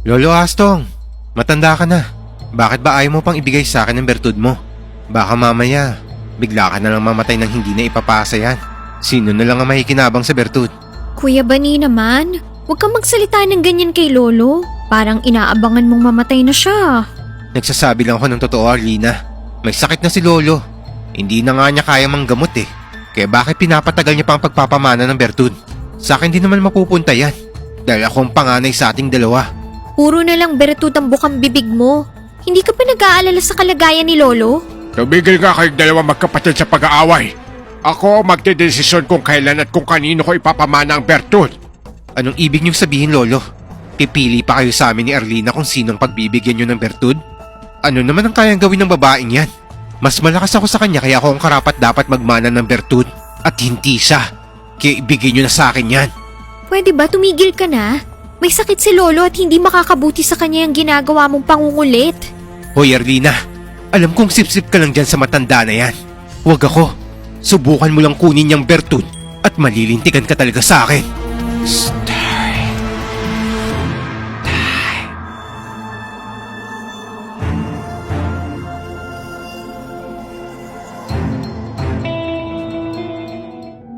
Lolo Astong, matanda ka na. Bakit ba ayaw mo pang ibigay sa akin ang bertud mo? Baka mamaya, bigla ka na lang mamatay nang hindi na ipapasa yan. Sino na lang ang makikinabang sa bertud? Kuya Bani naman, huwag kang magsalita ng ganyan kay Lolo. Parang inaabangan mong mamatay na siya. Nagsasabi lang ako ng totoo, Arlina. May sakit na si Lolo. Hindi na nga niya kaya manggamot eh. Kaya bakit pinapatagal niya pa ang pagpapamana ng bertud? Sa akin din naman mapupunta yan. Dahil ako ang panganay sa ating dalawa. Puro na lang bertud ang bukang bibig mo. Hindi ka pa nag-aalala sa kalagayan ni Lolo? Tumigil nga kayong dalawa magkapatid sa pag-aaway. Ako ang magdedesisyon kung kailan at kung kanino ko ipapamana ang bertud. Anong ibig niyong sabihin, Lolo? Pipili pa kayo sa amin ni Arlina kung sinong pagbibigyan niyo ng bertud? Ano naman ang kayang gawin ng babaeng yan? Mas malakas ako sa kanya kaya ako ang karapat dapat magmana ng bertud at hindi siya. Kaya ibigay niyo na sa akin yan. Pwede ba tumigil ka na? May sakit si Lolo at hindi makakabuti sa kanya yung ginagawa mong pangungulit. Hoy Arlina, alam kong sip-sip ka lang dyan sa matanda na yan. Huwag ako. Subukan mo lang kunin niyang bertud at malilintikan ka talaga sa akin. Stay.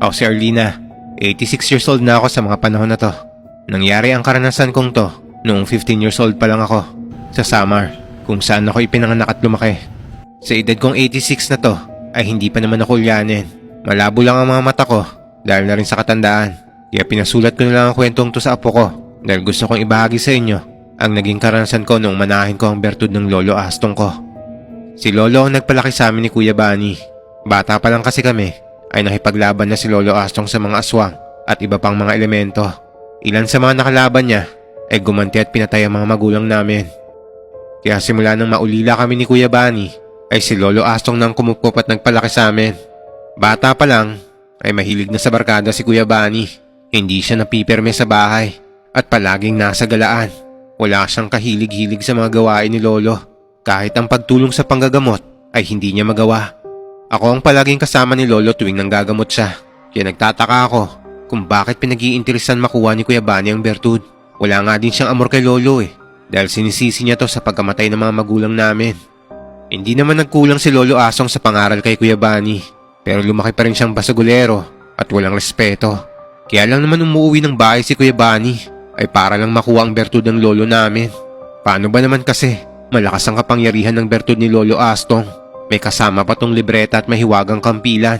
Ako si Arlina. 86 years old na ako sa mga panahon na to. Nangyari ang karanasan kong to noong 15 years old pa lang ako sa Samar kung saan ako ipinanganak at lumaki. Sa edad kong 86 na to ay hindi pa naman ako ulyanin. Malabo lang ang mga mata ko dahil na rin sa katandaan. Kaya pinasulat ko na lang ang kwentong to sa apo ko dahil gusto kong ibahagi sa inyo ang naging karanasan ko noong manahin ko ang bertud ng lolo Astong ko. Si lolo ang nagpalaki sa amin ni Kuya Bani. Bata pa lang kasi kami ay nakipaglaban na si lolo Astong sa mga aswang at iba pang mga elemento. Ilan sa mga nakalaban niya ay gumanti at pinatay ang mga magulang namin. Kaya simula nang maulila kami ni Kuya Bani, ay si Lolo Astong nang kumukup at nagpalaki sa amin. Bata pa lang, ay mahilig na sa barkada si Kuya Bani. Hindi siya napipirme sa bahay at palaging nasa galaan. Wala siyang kahilig-hilig sa mga gawain ni Lolo. Kahit ang pagtulong sa panggagamot ay hindi niya magawa. Ako ang palaging kasama ni Lolo tuwing nanggagamot siya. Kaya nagtataka ako kung bakit pinag-iinteresan makuha ni Kuya Bani ang bertud. Wala nga din siyang amor kay Lolo eh. Dahil sinisisi niya to sa pagkamatay ng mga magulang namin. Hindi naman nagkulang si Lolo Asong sa pangaral kay Kuya Bani. Pero lumaki pa rin siyang basagulero at walang respeto. Kaya lang naman umuwi ng bahay si Kuya Bani ay para lang makuha ang bertud ng lolo namin. Paano ba naman kasi? Malakas ang kapangyarihan ng bertud ni Lolo Astong. May kasama pa tong libreta at mahiwagang kampilan.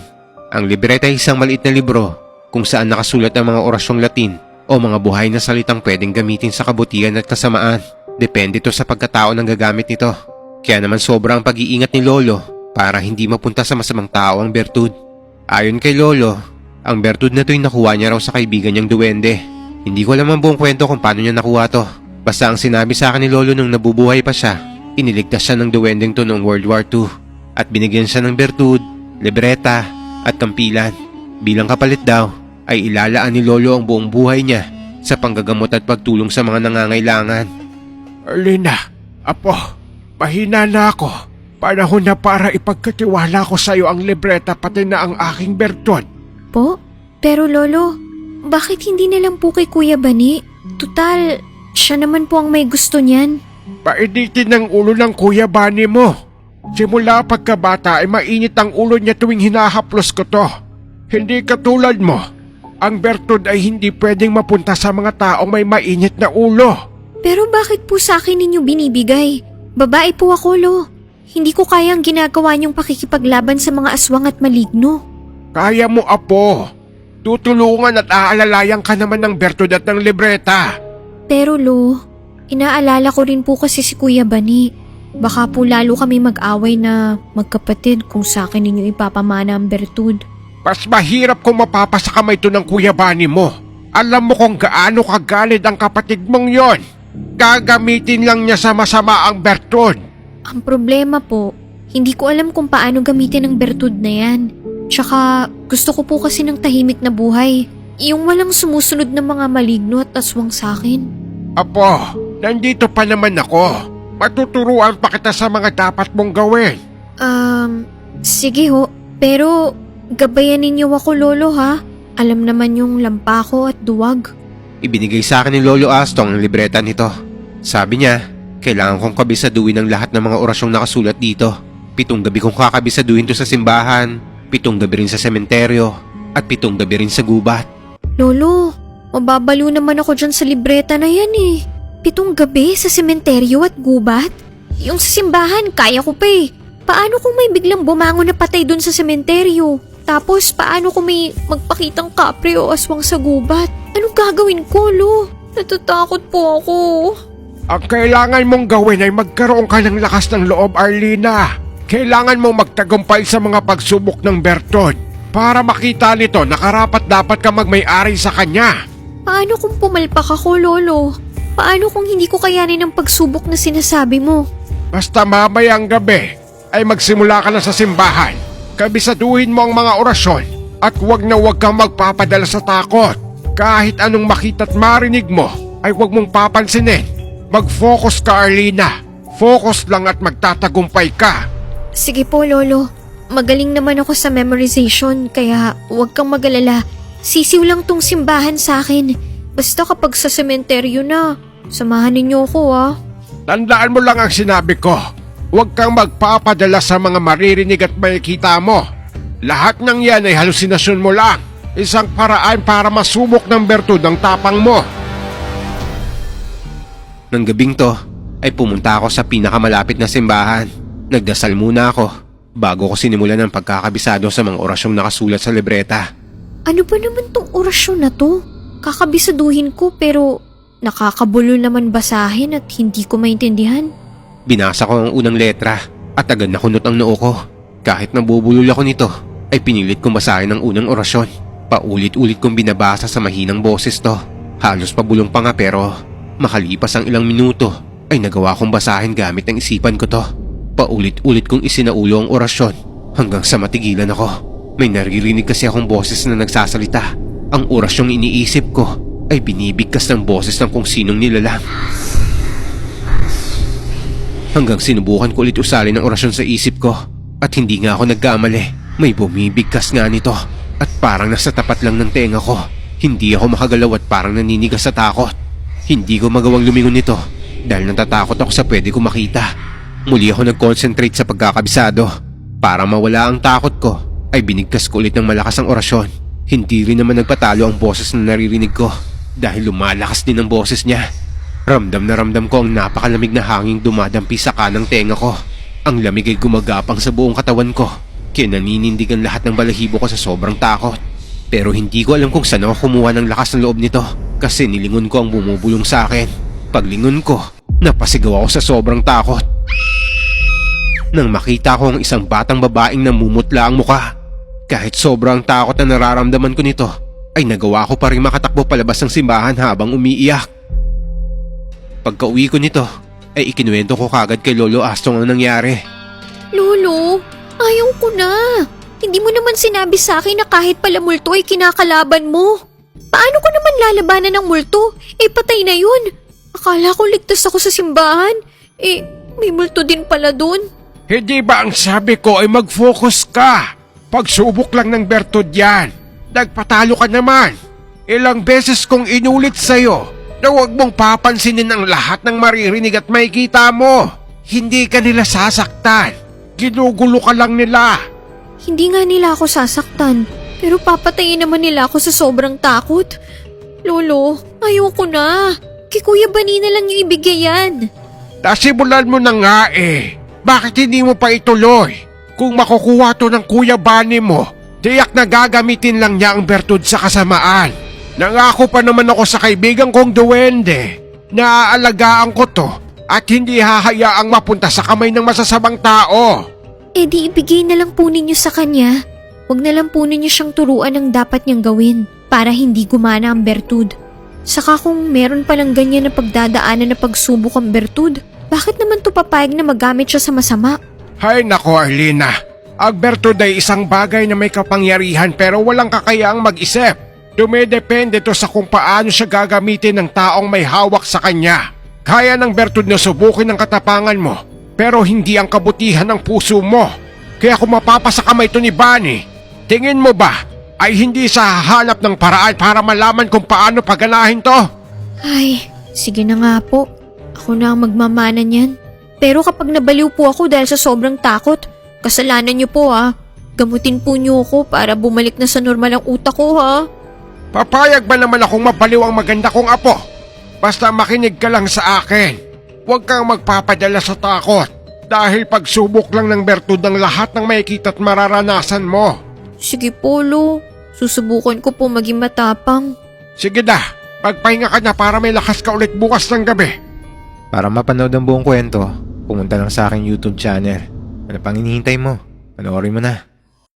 Ang libreta ay isang maliit na libro kung saan nakasulat ang mga orasyong Latin o mga buhay na salitang pwedeng gamitin sa kabutihan at kasamaan. Depende to sa pagkatao ng gagamit nito. Kaya naman sobrang pag-iingat ni Lolo para hindi mapunta sa masamang tao ang bertud. Ayon kay Lolo, ang bertud na to ay nakuha niya raw sa kaibigan niyang duwende. Hindi ko alam ang buong kwento kung paano niya nakuha to. Basta ang sinabi sa akin ni Lolo nung nabubuhay pa siya, iniligtas siya ng duwendeng to noong World War II at binigyan siya ng bertud, libreta at kampilan. Bilang kapalit daw, ay ilalaan ni Lolo ang buong buhay niya sa panggagamot at pagtulong sa mga nangangailangan. Arlina, apo, mahina na ako. Panahon na para ipagkatiwala ko sa iyo ang libreta pati na ang aking bertud. Po? Pero Lolo, bakit hindi na lang po kay Kuya Bani? Tutal, siya naman po ang may gusto niyan. Painitin ng ulo ng kuya bani mo. Simula pagkabata ay mainit ang ulo niya tuwing hinahaplos ko to. Hindi katulad mo. Ang bertud ay hindi pwedeng mapunta sa mga taong may mainit na ulo. Pero bakit po sa akin ninyo binibigay? Babae po ako, Lo. Hindi ko kayang ginagawa niyong pakikipaglaban sa mga aswang at maligno. Kaya mo, Apo. Tutulungan at aalalayan ka naman ng bertud at ng libreta. Pero Lo, inaalala ko rin po kasi si Kuya Bani. Baka po lalo kami mag-away na magkapatid kung sa akin ninyo ipapamana ang bertud. Mas mahirap kung mapapasa kamay to ng kuya bani mo. Alam mo kung gaano kagalit ang kapatid mong yon. Gagamitin lang niya sa masama ang bertud. Ang problema po, hindi ko alam kung paano gamitin ang bertud na yan. Tsaka gusto ko po kasi ng tahimik na buhay. Yung walang sumusunod na mga maligno at aswang sa akin. Apo, nandito pa naman ako. Matuturuan pa kita sa mga dapat mong gawin. Um, sige ho. Pero gabayan ninyo ako lolo ha. Alam naman yung lampa ko at duwag. Ibinigay sa akin ni Lolo Astong ang libreta nito. Sabi niya, kailangan kong kabisaduhin ang lahat ng mga orasyong nakasulat dito. Pitong gabi kong kakabisaduhin to sa simbahan, pitong gabi rin sa sementeryo, at pitong gabi rin sa gubat. Lolo, mababalo naman ako dyan sa libreta na yan eh. Pitong gabi sa sementeryo at gubat? Yung sa simbahan, kaya ko pa eh. Paano kung may biglang bumangon na patay dun sa sementeryo? Tapos paano kung may magpakitang kapre o aswang sa gubat? Anong gagawin ko, Lo? Natatakot po ako. Ang kailangan mong gawin ay magkaroon ka ng lakas ng loob, Arlina. Kailangan mong magtagumpay sa mga pagsubok ng Bertod. Para makita nito, nakarapat dapat ka magmay-ari sa kanya. Paano kung pumalpak ako, Lolo? Paano kung hindi ko kayanin ang pagsubok na sinasabi mo? Basta mamayang gabi ay magsimula ka na sa simbahan. Kabisaduhin mo ang mga orasyon at huwag na huwag kang magpapadala sa takot. Kahit anong makita't marinig mo ay huwag mong papansinin. Mag-focus ka Arlina. Focus lang at magtatagumpay ka. Sige po, Lolo. Magaling naman ako sa memorization, kaya huwag kang magalala. Sisiw lang tong simbahan sa akin. Basta kapag sa sementeryo na, samahan ninyo ako ah. Tandaan mo lang ang sinabi ko. Huwag kang magpapadala sa mga maririnig at makikita mo. Lahat ng yan ay halusinasyon mo lang. Isang paraan para masubok ng bertud ang tapang mo. Nang gabing to, ay pumunta ako sa pinakamalapit na simbahan. Nagdasal muna ako bago ko sinimulan ang pagkakabisado sa mga orasyong nakasulat sa libreta. Ano ba naman tong orasyon na to? Kakabisaduhin ko pero nakakabulo naman basahin at hindi ko maintindihan. Binasa ko ang unang letra at agad nakunot ang noo ko. Kahit nabubulol ako nito, ay pinilit kong basahin ang unang orasyon. Paulit-ulit kong binabasa sa mahinang boses to. Halos pabulong pa nga pero makalipas ang ilang minuto ay nagawa kong basahin gamit ang isipan ko to. Paulit-ulit kong isinaulo ang orasyon hanggang sa matigilan ako. May naririnig kasi akong boses na nagsasalita. Ang orasyong iniisip ko ay binibigkas ng boses ng kung sinong nilalang. Hanggang sinubukan ko ulit usalin ang orasyon sa isip ko at hindi nga ako nagkamali. May bumibigkas nga nito at parang nasa tapat lang ng tenga ko. Hindi ako makagalaw at parang naninigas sa takot. Hindi ko magawang lumingon nito dahil natatakot ako sa pwede ko makita. Muli ako nag-concentrate sa pagkakabisado. Para mawala ang takot ko ay binigkas ko ulit ng malakas ang orasyon. Hindi rin naman nagpatalo ang boses na naririnig ko dahil lumalakas din ang boses niya. Ramdam na ramdam ko ang napakalamig na hanging dumadampi sa kanang tenga ko. Ang lamig ay gumagapang sa buong katawan ko. Kaya naninindigan lahat ng balahibo ko sa sobrang takot. Pero hindi ko alam kung saan ako kumuha ng lakas ng loob nito kasi nilingon ko ang bumubulong sa akin. Paglingon ko, napasigaw ako sa sobrang takot. Nang makita ko ang isang batang babaeng namumutla ang muka. Kahit sobrang takot na nararamdaman ko nito, ay nagawa ko pa rin makatakbo palabas ng simbahan habang umiiyak. Pagka-uwi ko nito, ay ikinuwento ko kagad kay Lolo Astong ang nangyari. Lolo, ayaw ko na. Hindi mo naman sinabi sa akin na kahit pala multo ay kinakalaban mo. Paano ko naman lalabanan ng multo? Eh patay na yun. Akala ko ligtas ako sa simbahan. Eh, may multo din pala dun. Hindi ba ang sabi ko ay mag-focus ka? Pagsubok lang ng bertud yan. Nagpatalo ka naman. Ilang beses kong inulit sa'yo na huwag mong papansinin ang lahat ng maririnig at makikita mo. Hindi ka nila sasaktan. Ginugulo ka lang nila. Hindi nga nila ako sasaktan. Pero papatayin naman nila ako sa sobrang takot. Lolo, ayaw ko na. Kay Kuya Bani na lang yung ibigay yan. Nasimulan mo na nga eh. Bakit hindi mo pa ituloy? Kung makukuha to ng kuya bani mo, tiyak na gagamitin lang niya ang bertud sa kasamaan. Nangako pa naman ako sa kaibigan kong duwende na aalagaan ko to at hindi hahayaang mapunta sa kamay ng masasabang tao. Eh di ibigay na lang po ninyo sa kanya. Huwag na lang po ninyo siyang turuan ng dapat niyang gawin para hindi gumana ang bertud. Saka kung meron palang ganyan na pagdadaanan na pagsubok ang bertud, bakit naman to papayag na magamit siya sa masama? Hay nako Arlina, ang bertud ay isang bagay na may kapangyarihan pero walang kakayaang mag-isip. Dumedepende to sa kung paano siya gagamitin ng taong may hawak sa kanya. Kaya ng bertud na subukin ang katapangan mo, pero hindi ang kabutihan ng puso mo. Kaya kung mapapasa kamay to ni Bunny, tingin mo ba ay hindi sa hahanap ng paraan para malaman kung paano paganahin to? Ay, sige na nga po. Ako na ang magmamana niyan. Pero kapag nabaliw po ako dahil sa sobrang takot, kasalanan niyo po ha. Gamutin po niyo ako para bumalik na sa normal ang utak ko ha. Papayag ba naman akong mabaliw ang maganda kong apo? Basta makinig ka lang sa akin. Huwag kang magpapadala sa takot. Dahil pagsubok lang ng bertud ng lahat ng makikita at mararanasan mo. Sige po, Lo. Susubukan ko po maging matapang. Sige na, magpahinga ka na para may lakas ka ulit bukas ng gabi. Para mapanood ang buong kwento, pumunta lang sa aking YouTube channel. Ano pang hinihintay mo? Panoorin mo na.